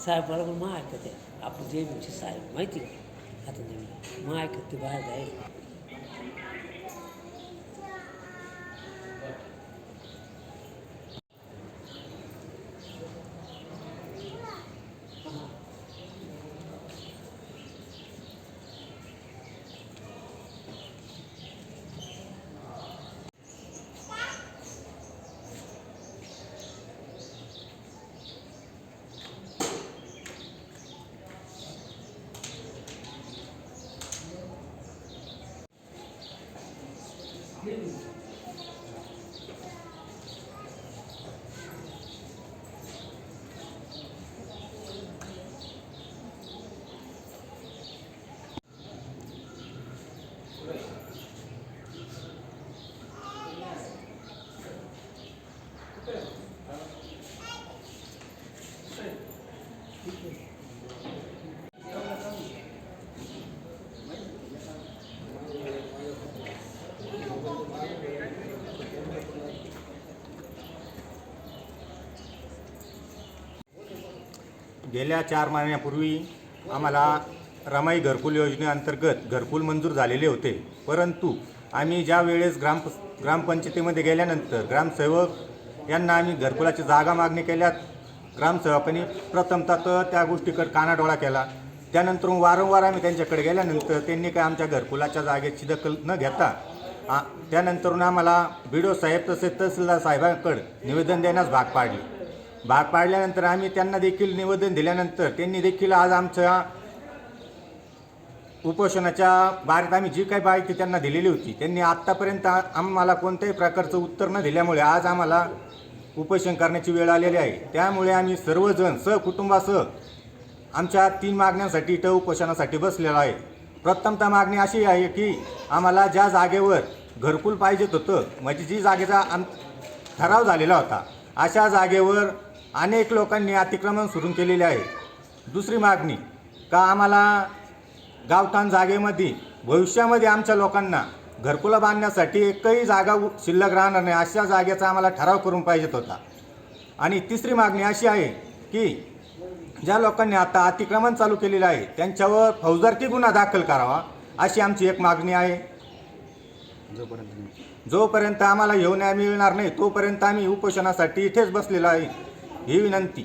साहेब बरोबर मग ऐकत आहे आपण जे म्हणजे साहेब माहिती का आता नवीन मग ऐकत ते बाहेर जाईल गेल्या चार महिन्यापूर्वी आम्हाला रमाई घरकुल योजनेअंतर्गत घरकुल मंजूर झालेले होते. परंतु आम्ही ज्या वेळेस ग्राम ग्रामपंचायतीमध्ये गेल्यानंतर ग्रामसेवक यांना आम्ही घरकुलाची जागा मागणी केल्यात ग्रामसेवकांनी प्रथमतः तर त्या गोष्टीकडे कानाडोळा केला. त्यानंतर वारंवार आम्ही त्यांच्याकडे गेल्यानंतर त्यांनी काय आमच्या घरकुलाच्या जागेची दखल न घेता आ- त्यानंतरून आम्हाला बी साहेब तसेच तहसीलदार साहेबांकडे निवेदन देण्यास भाग पाडले. भाग पाडल्यानंतर आम्ही त्यांना देखील निवेदन दिल्यानंतर त्यांनी देखील आज आमच्या उपोषणाच्या बारेत आम्ही जी काही माहिती त्यांना दिलेली होती त्यांनी आत्तापर्यंत आम्हाला कोणत्याही प्रकारचं उत्तर न दिल्यामुळे आज आम्हाला उपोषण करण्याची वेळ आलेली आहे. त्यामुळे आम्ही सर्वजण सहकुटुंबासह आमच्या तीन मागण्यांसाठी इथं उपोषणासाठी बसलेलो आहे. प्रथमतः मागणी अशी आहे की आम्हाला ज्या जागेवर घरकुल पाहिजेत होतं म्हणजे जी जागेचा आम ठराव झालेला होता अशा जागेवर अनेक लोकांनी अतिक्रमण सुरू केलेले आहे. दुसरी मागणी का आम्हाला गावठाण जागेमध्ये भविष्यामध्ये आमच्या लोकांना घरकुलं बांधण्यासाठी एकही जागा शिल्लक राहणार नाही अशा जागेचा आम्हाला ठराव करून पाहिजेत होता. आणि तिसरी मागणी अशी आहे की ज्या लोकांनी आता अतिक्रमण चालू केलेलं आहे त्यांच्यावर फौजदारकी गुन्हा दाखल करावा अशी आमची एक मागणी आहे. जोपर्यंत आम्हाला येऊ न्याय मिळणार नाही तोपर्यंत आम्ही उपोषणासाठी इथेच बसलेलो आहे. 理由なんて